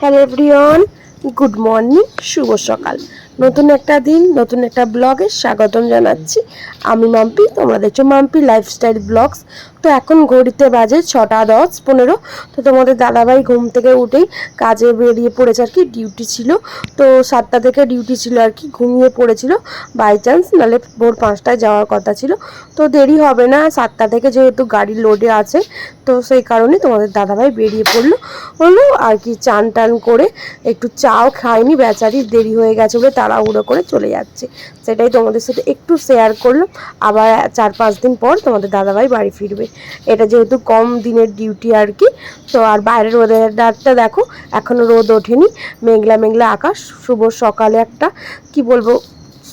Hello everyone good morning শুভ সকাল নতুন একটা দিন, নতুন একটা ব্লগে স্বাগতম জানাচ্ছি। আমি মাম্পি, তোমরা দেখছ মাম্পি লাইফস্টাইল ব্লগস তো এখন ঘড়িতে বাজে ছটা দশ পনেরো। তো তোমাদের দাদাভাই ঘুম থেকে উঠেই কাজে বেরিয়ে পড়েছে আর কি, ডিউটি ছিল। তো সাতটা থেকে ডিউটি ছিল আর কি, ঘুমিয়ে পড়েছিল। বাই চান্স নাহলে ভোর পাঁচটায় যাওয়ার কথা ছিল। তো দেরি হবে না, সাতটা থেকে যেহেতু গাড়ি লোডে আছে, তো সেই কারণে তোমাদের দাদাভাই বেরিয়ে পড়ল। হলো আর কি চান টান করে একটু চাও খায়নি বেচারি দেরি হয়ে গেছে বলে তাড়াহুড়ো করে চলে যাচ্ছে। সেটাই তোমাদের সাথে একটু শেয়ার করলাম। আবার চার পাঁচ দিন পর তোমাদের দাদাভাই বাড়ি ফিরবে। এটা যেহেতু কম দিনের ডিউটি আর কি, তো আর বাইরের ওয়েদারটা দেখো, এখনও রোদ ওঠেনি। মেঘলা মেঘলা আকাশ, শুভ সকালে একটা, কি বলব,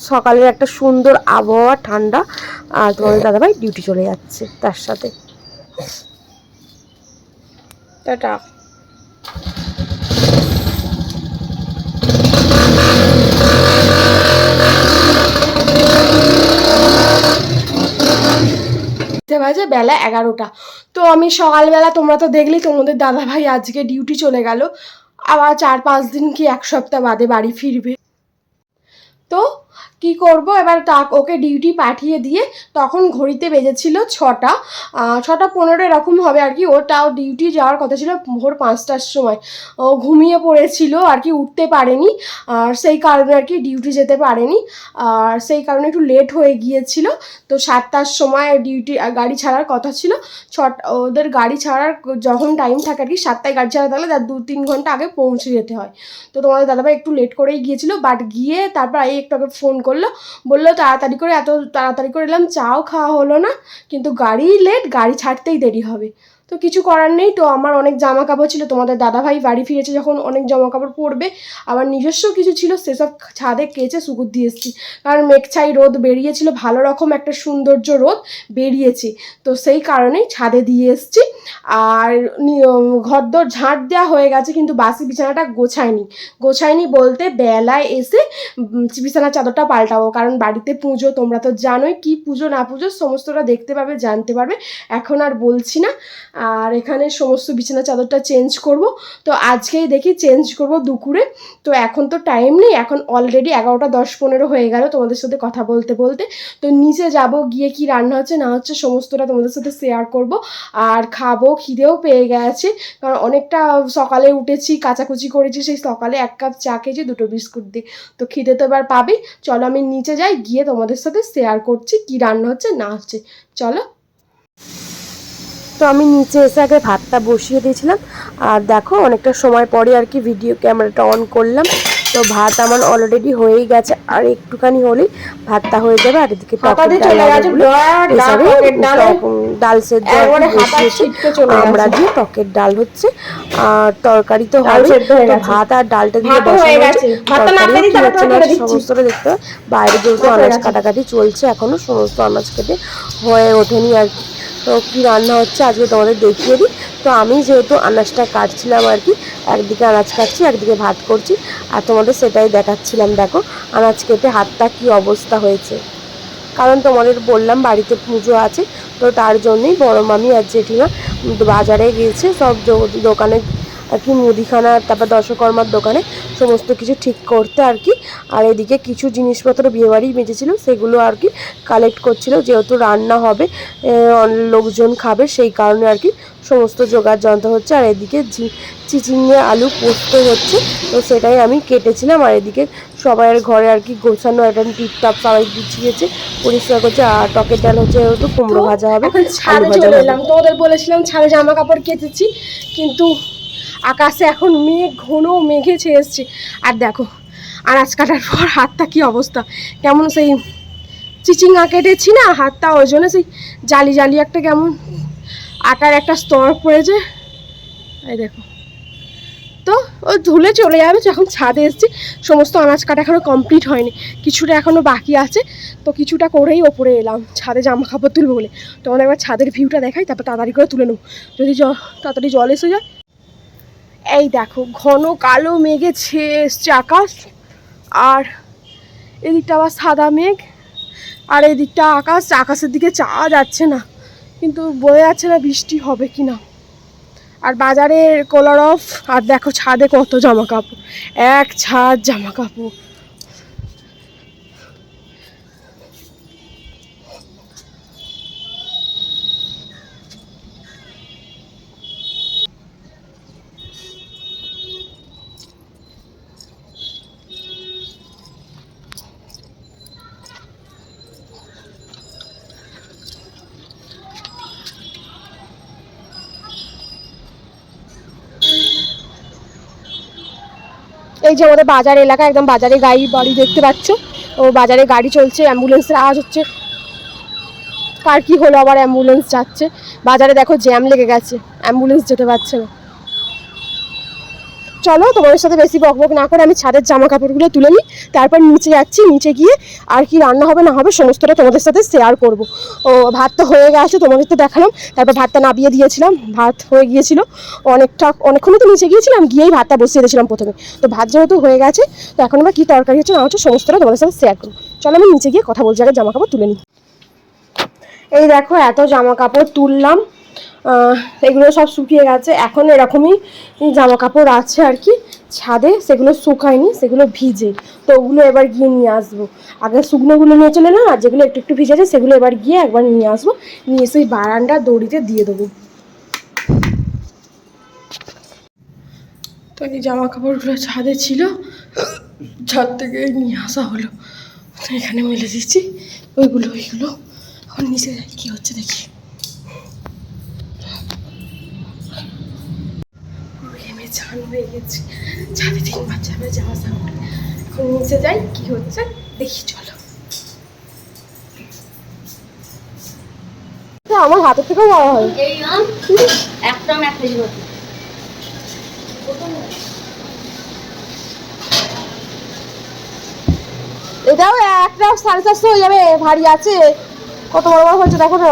সকালের একটা সুন্দর আবহাওয়া, ঠান্ডা, আর তোমাদের দাদাভাই ডিউটি চলে যাচ্ছে তার সাথে। টাটা। বাজে বেলা এগারোটা। তো আমি সকালবেলা, তোমরা তো দেখলি, তোমাদের দাদা ভাই আজকে ডিউটি চলে গেল। আবার চার পাঁচ দিন কি এক সপ্তাহ বাদে বাড়ি ফিরবে। তো কি করব? এবার তা ওকে ডিউটি পাঠিয়ে দিয়ে তখন ঘড়িতে বেজেছিল ছটা। ছটা পনেরো এরকম হবে আর কি। ওটাও ডিউটি যাওয়ার কথা ছিল ভোর পাঁচটার সময়। ও ঘুমিয়ে পড়েছিল আর কি, উঠতে পারেনি। আর সেই কারণে আর কি ডিউটি যেতে পারেনি। আর সেই কারণে একটু লেট হয়ে গিয়েছিল। তো সাতটার সময় ডিউটি গাড়ি ছাড়ার কথা ছিল। ছটা ওদের গাড়ি ছাড়ার যখন টাইম থাকে আর কি, সাতটায় গাড়ি ছাড়া থাকলে তার দু তিন ঘণ্টা আগে পৌঁছে যেতে হয়। তো তোমাদের দাদাভাই একটু লেট করেই গিয়েছিল। বাট গিয়ে তারপর এই একটু আগে ফোন করল। বলল তাড়াতাড়ি করে এত তাড়াতাড়ি করে এলাম, চাও খাওয়া হলো না, কিন্তু গাড়ি লেট গাড়ি ছাড়তেই দেরি হবে। তো কিছু করার নেই। তো আমার অনেক জামা কাপড় ছিল। তোমাদের দাদাভাই বাড়ি ফিরেছে যখন অনেক জামা কাপড় পরবে। আবার নিজস্ব কিছু ছিল সেসব ছাদে কেচে সুকুর দিয়ে এসেছি। কারণ মেঘছাই রোদ বেরিয়েছিল, ভালো রকম একটা সৌন্দর্য রোদ বেরিয়েছে। তো সেই কারণেই ছাদে দিয়ে এসেছি। আর ঘরদোর ঝাঁট দেওয়া হয়ে গেছে, কিন্তু বাসি বিছানাটা গোছায়নি। গোছায়নি বলতে বেলায় এসে বিছানার চাদরটা পাল্টাবো। কারণ বাড়িতে পুজো, তোমরা তো জানোই কি পুজো না পুজো, সমস্তটা দেখতে পাবে, জানতে পারবে। এখন আর বলছি না। আর এখানে সমস্ত বিছানা চাদরটা চেঞ্জ করব। তো আজকেই দেখি চেঞ্জ করব দুপুরে। তো এখন তো টাইম নেই, এখন অলরেডি এগারোটা দশ পনেরো হয়ে গেল তোমাদের সাথে কথা বলতে বলতে। তো নিচে যাব, গিয়ে কি রান্না হচ্ছে না হচ্ছে সমস্তটা তোমাদের সাথে শেয়ার করব। আর খাব, খিদেও পেয়ে গেছে, কারণ অনেকটা সকালে উঠেছি, কাচাকুচি করেছি, সেই সকালে এক কাপ চা খেয়েছি, দুটো বিস্কুট দিয়ে তো খিদে তো এবার পাবেই চলো আমি নিচে যাই, গিয়ে তোমাদের সাথে শেয়ার করছি কি রান্না হচ্ছে না হচ্ছে। চলো। তো আমি নিচে এসে আগে ভাতটা বসিয়ে দিয়েছিলাম। আর দেখো অনেকটা সময় পরে আর কি ভিডিও ক্যামেরাটা অন করলাম। তো ভাত আমার অলরেডি হয়েই গেছে। আর একটুখানি হলেই ভাতটা হয়ে যাবে। আর এদিকে ডাল সেদ্ধ আমরা দিয়ে টকের ডাল হচ্ছে। আর তরকারি তো হবে হয়ে। ভাত আর ডালটা দিয়ে বসানো হয়েছে। হচ্ছে। সমস্তটা দেখতে হবে। বাইরে যেহেতু আনাজ কাটাকাটি চলছে এখনও সমস্ত আনাজ কেটে হয়ে ওঠেনি আর কি। তো কি রান্না হচ্ছে আজকে তোমাদের দেখিয়ে দিই। তো আমি যেহেতু আনাজটা কাটছিলাম আর কি, একদিকে আনাজ কাটছি, একদিকে ভাত করছি, আর তোমাদের সেটাই দেখাচ্ছিলাম, দেখো আনাজ কেটে হাতটা কি অবস্থা হয়েছে। কারণ তোমাদের বললাম বাড়িতে পুজো আছে, তো তার জন্যই বড় মামি আর জেঠিমা বাজারে গিয়েছে, সব দোকানে আর কি মুদিখানা, তারপর দশকর্মার দোকানে। সমস্ত কিছু ঠিক করতে আর কি। আর এদিকে কিছু জিনিসপত্র বিয়েবাড়ি বেঁচেছিল সেগুলো আর কি কালেক্ট করছিল। যেহেতু রান্না হবে লোকজন খাবে সেই কারণে আর কি সমস্ত জোগাড় যন্ত্র হচ্ছে। আর এদিকে চিচিঙে আলু পোস্ত হচ্ছে তো সেটাই আমি কেটেছিলাম। আর এদিকে সবাইয়ের ঘরে আর কি গোছানো একটা টিপটাপ সবাই গুছিয়েছে পরিষ্কার করছে। আর টকের ডাল হচ্ছে যেহেতু কুমড়ো ভাজা হবে ছাদে চলে এলাম। তোমাদের বলেছিলাম ছাদে জামা কাপড় কেচেছি কিন্তু আকাশে এখন মেঘ ঘন মেঘে ছেয়ে এসছে। আর দেখো, আনাজ কাটার পর হাতটা কি অবস্থা? কেমন সেই চিচিঙ্গা কেটেছি না? হাতটা ওই জন্য সেই জালি জালি একটা কেমন আটার একটা স্তর পড়েছে। এই দেখো। তো ও ধুলে চলে যাবে, যখন ছাদে এসেছি, সমস্ত আনাজ কাটা এখনও কমপ্লিট হয়নি। কিছুটা এখনও বাকি আছে। তো কিছুটা করেই ওপরে এলাম, ছাদে জামা কাপড় তুলবো বলে। তোমাদের একবার ছাদের ভিউটা দেখাই, তারপর তাড়াতাড়ি করে তুলে নেব। যদি তাড়াতাড়ি জল এসে যায় এই দেখো, ঘন কালো মেঘে ছেয়ে এসছে আকাশ, আর এদিকটা আবার সাদা মেঘ, আর এদিকটা আকাশ, আকাশের দিকে চাওয়া যাচ্ছে না, কিন্তু বোঝা যাচ্ছে না বৃষ্টি হবে কি না। আর বাজারের কলার অফ আর দেখো ছাদে কত জামা কাপড় এক ছাদ জামা কাপড় এই যে আমাদের বাজার এলাকা, একদম বাজারে গাড়ি বাড়ি দেখতে পাচ্ছ। ও বাজারে গাড়ি চলছে অ্যাম্বুলেন্সের আওয়াজ হচ্ছে। কার কি হলো আবার অ্যাম্বুলেন্স যাচ্ছে। বাজারে দেখো জ্যাম লেগে গেছে অ্যাম্বুলেন্স যেতে পারছে না। চলো, তোমাদের সাথে বেশি বক বকবক না করে আমি ছাদের জামা কাপড়গুলো তুলে নিই, তারপর নিচে যাচ্ছি, নিচে গিয়ে আর কি রান্না হবে না হবে সমস্তটা তোমাদের সাথে শেয়ার করব। ও, ভাত তো হয়ে গেছে, তোমাদের তো দেখালাম, তারপর ভাতটা নাবিয়ে দিয়েছিলাম, ভাত হয়ে গিয়েছিল, অনেকটা, অনেকক্ষণই তো নিচে গিয়েছিলাম, গিয়েই ভাতটা বসিয়ে দিয়েছিলাম প্রথমে। তো ভাত যেহেতু হয়ে গেছে, তো এখন আবার কী তরকারি হচ্ছে না হচ্ছে সমস্তটা তোমাদের সাথে শেয়ার করব। চলো, আমি নিচে গিয়ে কথা বলছি, আগে জামা কাপড় তুলে নিই। এই দেখো, এত জামা কাপড় তুললাম এগুলো সব শুকিয়ে গেছে। এখন এরকমই জামা কাপড় আছে আর কি ছাদে, সেগুলো শুকায়নি, সেগুলো ভিজে। তো ওগুলো এবার গিয়ে নিয়ে আসব। আগে শুকনোগুলো নিয়ে চলে না আর যেগুলো একটু একটু ভিজেছে, সেগুলো এবার গিয়ে একবার নিয়ে আসব। নিয়ে এসে ওই বারান্দা দড়িতে দিয়ে দেবো। তো এই জামা কাপড়গুলো ছাদে ছিল, ছাদ থেকে নিয়ে আসা হলো। এখানে মেলে দিচ্ছি। ওইগুলো ওইগুলো। এখন নিচে কী হচ্ছে দেখি। চান হয়ে গেছে। ছাদে যাওয়া যাবে এখন নিচে যাই কি হচ্ছে? দেখি চলো। আমার হাতের থেকেও বড় হয়। এই আম একদম এক কেজি মতো এটাও একটা সাড়ে চারশো হয়ে যাবে ভারী আছে। কত বড় বড় হয়েছে দেখো না।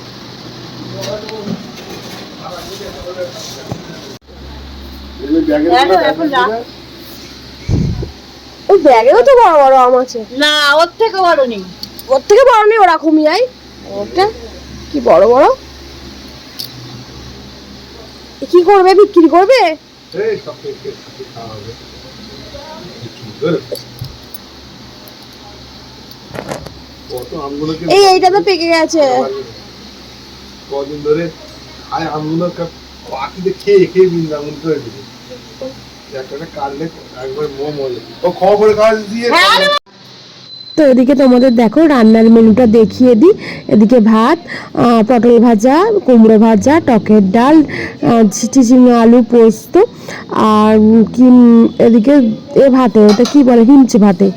ওই ব্যাগেও তো বড় বড় আম আছে। না ওর থেকে বড় নেই। ওর থেকে বড় নেই ওরা কমিয়াই ওটা কি বড় বড়? কি করবে বিক্রি করবে? এই এইটা তো পেকে গেছে। কদিন ধরে খায় আমগুলো পাখিতে খেয়ে খেয়ে বৃন্দাবন করে দিবে একটা একটা কাটলে একবার মোমো হয়ে ও খবর কাজ দিয়ে তো এদিকে তোমাদের দেখো রান্নার মেনুটা দেখিয়ে দিই। এদিকে ভাত পটল ভাজা কুমড়ো ভাজা টকের ডাল আহ, আলু পোস্ত আর কি এদিকে এ ভাতে ওটা কি বলে হিমচে ভাতে।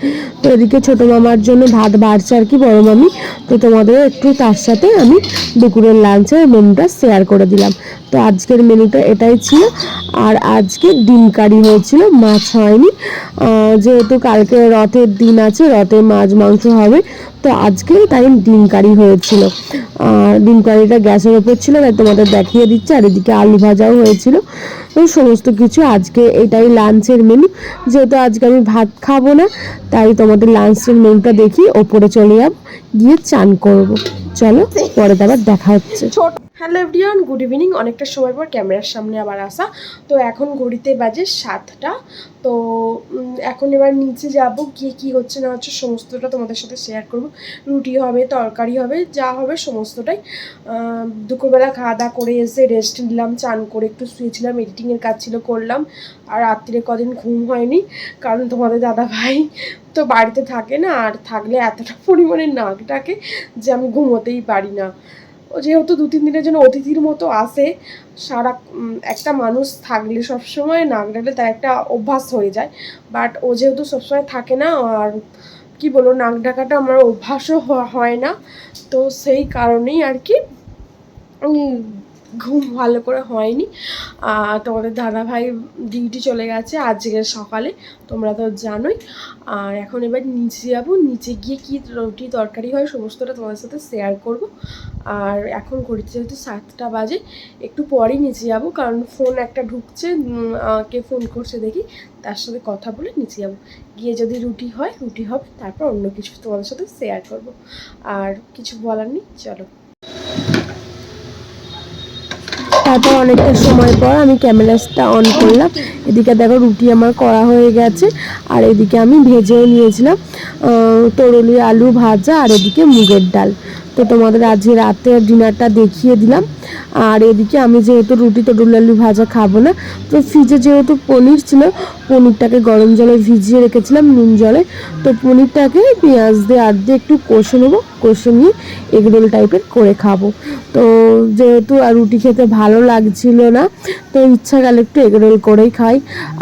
তো এদিকে ছোট মামার জন্য ভাত বাড়ছে আর কি বড় মামি। তো তোমাদের একটু তার সাথে আমি দুপুরের লাঞ্চের মেনুটা শেয়ার করে দিলাম। তো আজকের মেনুটা এটাই ছিল। আর আজকে ডিম কারি হয়েছিল মাছ হয়নি। যেহেতু কালকে রথের দিন আছে রথে মাছ, মাংস হবে। তো আজকে তাই ডিম কারি হয়েছিল। আর ডিম কারিটা গ্যাসের ওপর ছিল, তাই তোমাদের দেখিয়ে দিচ্ছে। আর এদিকে আলু ভাজাও হয়েছিল। তো সমস্ত কিছু আজকে এটাই লাঞ্চের মেনু যেহেতু আজকে আমি ভাত খাব না, তাই তোমাদের লাঞ্চের মেনুটা দেখি, ওপরে চলে যাব, গিয়ে চান করব। চলো, পরে আবার দেখা হচ্ছে। Hello everyone, good evening. অনেকটা সময় পর ক্যামেরার সামনে আবার আসা। তো এখন ঘড়িতে বাজে সাতটা। তো এখন এবার নিচে যাব, গিয়ে কি হচ্ছে না হচ্ছে সমস্তটা তোমাদের সাথে শেয়ার করব। রুটি হবে, তরকারি হবে, যা হবে সমস্তটাই। দুপুরবেলা খাওয়া দাওয়া করে এসে রেস্ট নিলাম, চান করে একটু শুয়েছিলাম এডিটিংয়ের কাজ ছিল, করলাম। আর রাত্রিরে কদিন ঘুম হয়নি, কারণ তোমাদের দাদা ভাই তো বাড়িতে থাকে না, আর থাকলে এতটা পরিমাণে নাক ডাকে যে আমি ঘুমোতেই পারি না। ও যেহেতু দু, তিন দিনের জন্য অতিথির মতো আসে, সারা একটা মানুষ থাকলে সবসময় না গেলে তার একটা অভ্যাস হয়ে যায়। বাট ও যেহেতু সবসময় থাকে না, আর কি বলব, নাক ডাকাটা আমার অভ্যাসও হয় না। তো সেই কারণেই আর কি ঘুম ভালো করে হয়নি। তোমাদের দাদাভাই ডিউটি চলে গেছে আজকে সকালে, তোমরা তো জানোই। আর এখন এবার নিচে যাব, নিচে গিয়ে কি রুটি তরকারি হয় সমস্তটা তোমাদের সাথে শেয়ার করব। আর এখন ঘড়িতে যেহেতু সাতটা বাজে, একটু পরেই নিচে যাব, কারণ ফোন একটা ঢুকছে কে ফোন করছে দেখি, তার সাথে কথা বলে নিচে যাব। গিয়ে যদি রুটি হয়, রুটি হবে, তারপর অন্য কিছু তোমাদের সাথে শেয়ার করব। আর কিছু বলার নেই, চলো। তারপর অনেকটা সময় পর আমি ক্যামেরাসটা অন করলাম। এদিকে দেখো রুটি আমার করা হয়ে গেছে, আর এদিকে আমি ভেজেও নিয়েছিলাম তরুলি আলু ভাজা আর এদিকে মুগের ডাল। তো তোমাদের আজকে রাতের ডিনারটা দেখিয়ে দিলাম। আর এদিকে আমি যেহেতু রুটি তরুলি আলু ভাজা খাব না, তো ফ্রিজে যেহেতু পনির ছিল, পনিরটাকে গরম জলে ভিজিয়ে রেখেছিলাম নুন জলে, তো পনিরটাকে পেঁয়াজ দিয়ে আর দিয়ে একটু কষে নেব, কষে নিয়ে এগরোল টাইপের করে খাব। তো যেহেতু আর রুটি খেতে ভালো লাগছিল না, তো ইচ্ছা গেলে একটু এগরোল করেই খাই।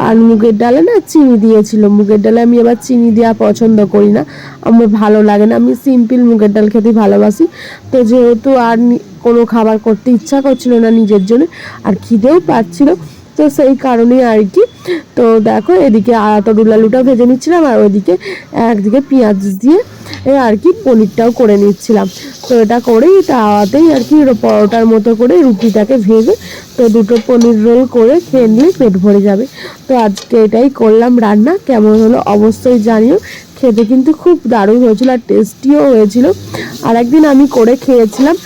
আর মুগের ডালে না চিনি দিয়েছিল, মুগের ডালে আমি আবার চিনি দেওয়া পছন্দ করি না, আমার ভালো লাগে না, আমি সিম্পল মুগের ডাল খেতে ভালোবাসি। তো যেহেতু আর কোনো খাবার করতে ইচ্ছা করছিল না নিজের জন্য, আর খিদেও পাচ্ছিল। তো সেই কারণে আর কি, তো দেখো এদিকে তরুল আলুটাও ভেজে নিচ্ছিলাম, আর ওইদিকে একদিকে পেঁয়াজ দিয়ে আর কি পনিরটাও করে নিচ্ছিলাম। তো এটা করেই তাওয়াতেই আর কি পরোটার মতো করে রুটিটাকে ভেজে তো দুটো পনির রোল করে খেয়ে নিলে পেট ভরে যাবে। তো আজকে এটাই করলাম রান্না, কেমন হলো অবশ্যই জানিও। খেতে কিন্তু খুব দারুণ হয়েছিল আর টেস্টিও হয়েছিল। আর একদিন আমি করে খেয়েছিলাম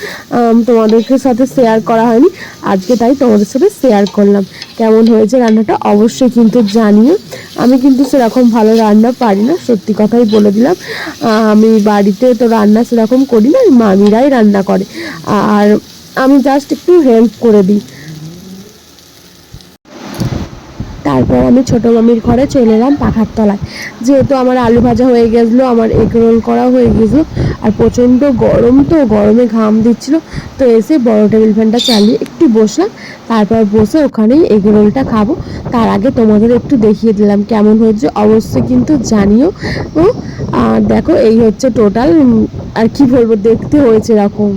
তোমাদেরকে সাথে শেয়ার করা হয়নি। আজকে তাই তোমাদের সাথে শেয়ার করলাম। কেমন হয়েছে রান্নাটা অবশ্যই কিন্তু জানিও। আমি কিন্তু সেরকম ভালো রান্না পারি না, সত্যি কথাই বলে দিলাম। আমি বাড়িতে তো রান্না সেরকম করি না মামিরাই রান্না করে। আর আমি জাস্ট একটু হেল্প করে দিই। তারপর আমি ছোটো মামির ঘরে চলে এলাম পাখার তলায়। যেহেতু আমার আলু ভাজা হয়ে গেছিল, আমার এগ রোল করা হয়ে গেছিল, আর প্রচণ্ড গরম তো, গরমে ঘাম দিচ্ছিল, তো এসে বড় টেবিল ফ্যানটা চালিয়ে একটু বসলাম। তারপর বসে ওখানেই এগ রোলটা খাব। তার আগে তোমাদের একটু দেখিয়ে দিলাম কেমন হয়েছে, অবশ্যই কিন্তু জানিও। ও দেখো এই হচ্ছে টোটাল আর কি বলব, দেখতে হয়েছে এরকম।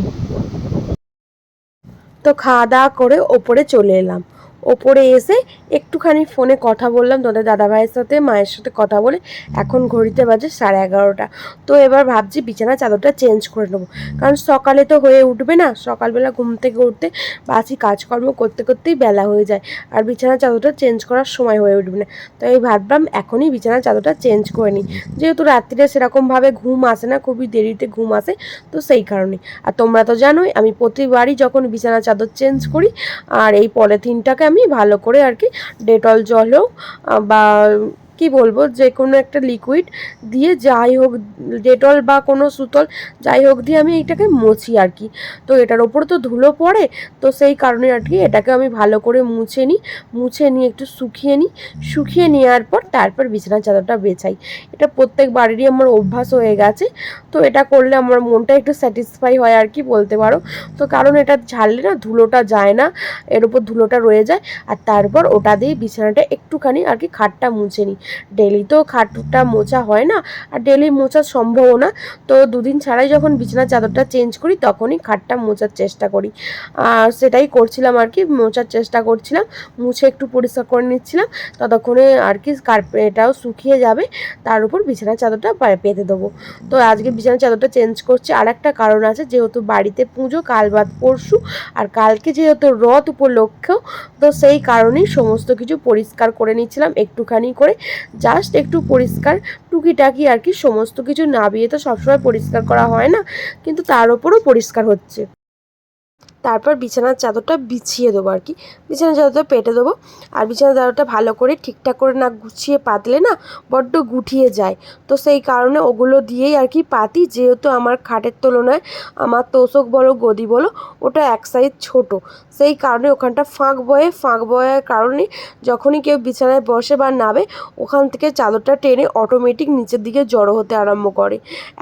তো খাওয়া দাওয়া করে ওপরে চলে এলাম। ওপরে এসে একটুখানি ফোনে কথা বললাম, তোদের দাদাভাইয়ের সাথে, মায়ের সাথে কথা বলে, এখন ঘড়িতে বাজে সাড়ে এগারোটা। তো এবার ভাবছি বিছানা চাদরটা চেঞ্জ করে নেব। কারণ সকালে তো হয়ে উঠবে না, সকালবেলা ঘুম থেকে উঠতে বাসি কাজকর্ম করতে করতেই বেলা হয়ে যায়, আর বিছানা চাদরটা চেঞ্জ করার সময় হয়ে উঠবে না। তো আমি ভাবলাম এখনই বিছানা চাদরটা চেঞ্জ করে নিই। যেহেতু রাত্রিরে সেরকমভাবে ঘুম আসে না, খুবই দেরিতে ঘুম আসে, তো সেই কারণে। আর তোমরা তো জানোই, আমি প্রতিবারই যখন বিছানা চাদর চেঞ্জ করি, আর এই পলিথিনটাকে আমি ভালো করে আর কি ডেটল জল হোক বা কি বলব যে কোনো একটা লিকুইড দিয়ে যাই হোক ডেটল বা কোনো সুতল যাই হোক দিয়ে আমি এইটাকে মুছি আর কি। তো এটার ওপর তো ধুলো পড়ে, তো সেই কারণে আর কি এটাকে আমি ভালো করে মুছে নিই, মুছে নিয়ে একটু শুকিয়ে নিই, শুকিয়ে নেওয়ার পর তারপর বিছানার চাদরটা বেছাই। এটা প্রত্যেক বাড়িরই আমার অভ্যাস হয়ে গেছে, তো এটা করলে আমার মনটা একটু স্যাটিসফাই হয় আর কি বলতে পারো। তো কারণ এটা ঝাড়লে না ধুলোটা যায় না, এর উপর ধুলোটা রয়ে যায়, আর তারপর ওটা দিয়ে বিছানাটা একটুখানি আর কি খাটটা মুছে নিই। ডেলি তো খাটটা মোছা হয় না, আর ডেলি মোছা সম্ভবও না তো দুদিন ছাড়াই যখন বিছানার চাদরটা চেঞ্জ করি তখনই খাটটা মোছার চেষ্টা করি। আর সেটাই করছিলাম আর কি, মোছার চেষ্টা করছিলাম, মুছে একটু পরিষ্কার করে নিচ্ছিলাম, ততক্ষণে আর কি কার্পেট এটাও শুকিয়ে যাবে, তার উপর বিছানার চাদরটা পেতে দেবো। তো আজকে বিছানার চাদরটা চেঞ্জ করছি আর একটা কারণ আছে, যেহেতু বাড়িতে পুজো, কাল বাদ পরশু, আর কালকে যেহেতু রথ উপলক্ষ, তো সেই কারণেই সমস্ত কিছু পরিষ্কার করে নিচ্ছিলাম, একটুখানি করে জাস্ট একটু পরিষ্কার টুকিটাকি আর কি, সমস্ত কিছু নাবিয়ে তো সবসময় পরিষ্কার করা হয় না, কিন্তু তার ওপরও পরিষ্কার হচ্ছে। তারপর বিছানার চাদরটা বিছিয়ে দেবো আর কি। বিছানার চাদরটা পেটে দেবো। আর বিছানার চাদরটা ভালো করে ঠিকঠাক করে না গুছিয়ে পাতলে না বড্ড গুটিয়ে যায়। তো সেই কারণে ওগুলো দিয়েই আর কি পাতি, যেহেতু আমার খাটের তুলনায় আমার তোষক বলো, গদি বলো, ওটা এক সাইজ ছোট। সেই কারণে ওখানটা ফাঁক বয়ে, ফাঁক বয়ার কারণে যখনই কেউ বিছানায় বসে বা নাবে, ওখান থেকে চাদরটা টেনে অটোমেটিক নিচের দিকে জড়ো হতে আরম্ভ করে।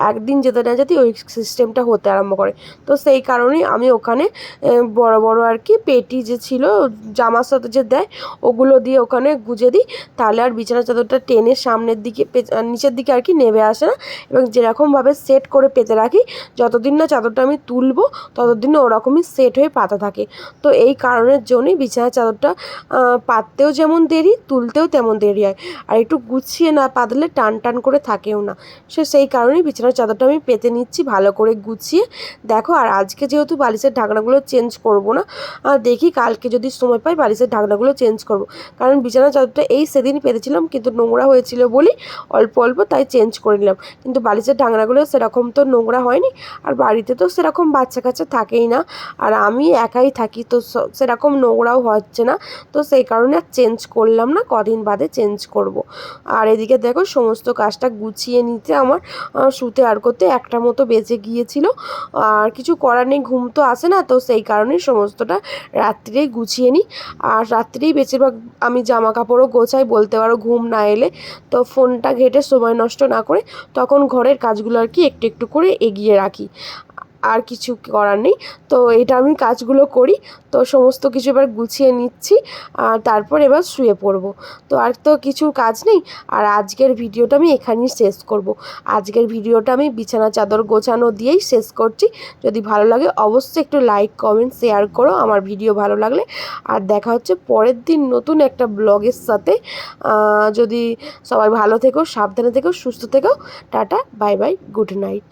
একদিন যেতে না যেতে ওই সিস্টেমটা হতে আরম্ভ করে। তো সেই কারণেই আমি ওখানে বড় বড় আর কি পেটি যে ছিল জামার সাথে যে দেয়, ওগুলো দিয়ে ওখানে গুজে দিই। তাহলে আর বিছানা চাদরটা টেনে সামনের দিকে নিচের দিকে আর কি নেমে আসে না। এবং যেরকমভাবে সেট করে পেতে রাখি, যতদিন না চাদরটা আমি তুলবো, ততদিন ওরকমই সেট হয়ে পাতা থাকে। তো এই কারণের জন্যই বিছানা চাদরটা পাততেও যেমন দেরি, তুলতেও তেমন দেরি হয়। আর একটু গুছিয়ে না পাতলে টান টান করে থাকেও না। সে সেই কারণেই বিছানার চাদরটা আমি পেতে নিচ্ছি ভালো করে গুছিয়ে। দেখো আর আজকে যেহেতু বালিশের ঢাকনাগুলো চেঞ্জ করব না। আর দেখি কালকে যদি সময় পাই বালিশের ঢাকনাগুলো চেঞ্জ করব। কারণ বিছানা চাদরটা এই সেদিন পেতেছিলাম কিন্তু নোংরা হয়েছিল বলি অল্প অল্প তাই চেঞ্জ করে নিলাম। কিন্তু বালিশের ঢাকনাগুলো সেরকম তো নোংরা হয়নি, আর বাড়িতে তো সেরকম বাচ্চা কাচ্চা থাকেই না। আর আমি একাই থাকি, তো সেরকম নোংরাও হচ্ছে না। তো সেই কারণে আর চেঞ্জ করলাম না, কদিন বাদে চেঞ্জ করব। আর এদিকে দেখো সমস্ত কাজটা গুছিয়ে নিতে আমার শুতে আর করতে একটা মতো বেঁচে গিয়েছিল। আর কিছু করার নেই, ঘুম তো আসে না, তো সেই কারণেই সমস্তটা রাত্রেই গুছিয়ে নিই। আর রাত্রেই বেশিরভাগ আমি জামা কাপড়ও গোছাই, বলতে পারো ঘুম না এলে। তো ফোনটা ঘেটে সময় নষ্ট না করে তখন ঘরের কাজগুলো আর কি একটু একটু করে এগিয়ে রাখি। আর কিছু করার নেই। তো এটা আমি কাজগুলো করি। তো সমস্ত কিছু এবার গুছিয়ে নিচ্ছি আর তারপর এবার শুয়ে পড়ব। তো আর তো কিছু কাজ নেই। আর আজকের ভিডিওটা আমি এখানেই শেষ করব। আজকের ভিডিওটা আমি বিছানা চাদর গোছানো দিয়েই শেষ করছি। যদি ভালো লাগে অবশ্যই একটু লাইক, কমেন্ট, শেয়ার করো আমার ভিডিও ভালো লাগলে। আর দেখা হচ্ছে পরের দিন নতুন একটা ব্লগের সাথে। যদি সবাই ভালো থেকো, সাবধানে থেকো, সুস্থ থেকো। Tata, bye bye, good night.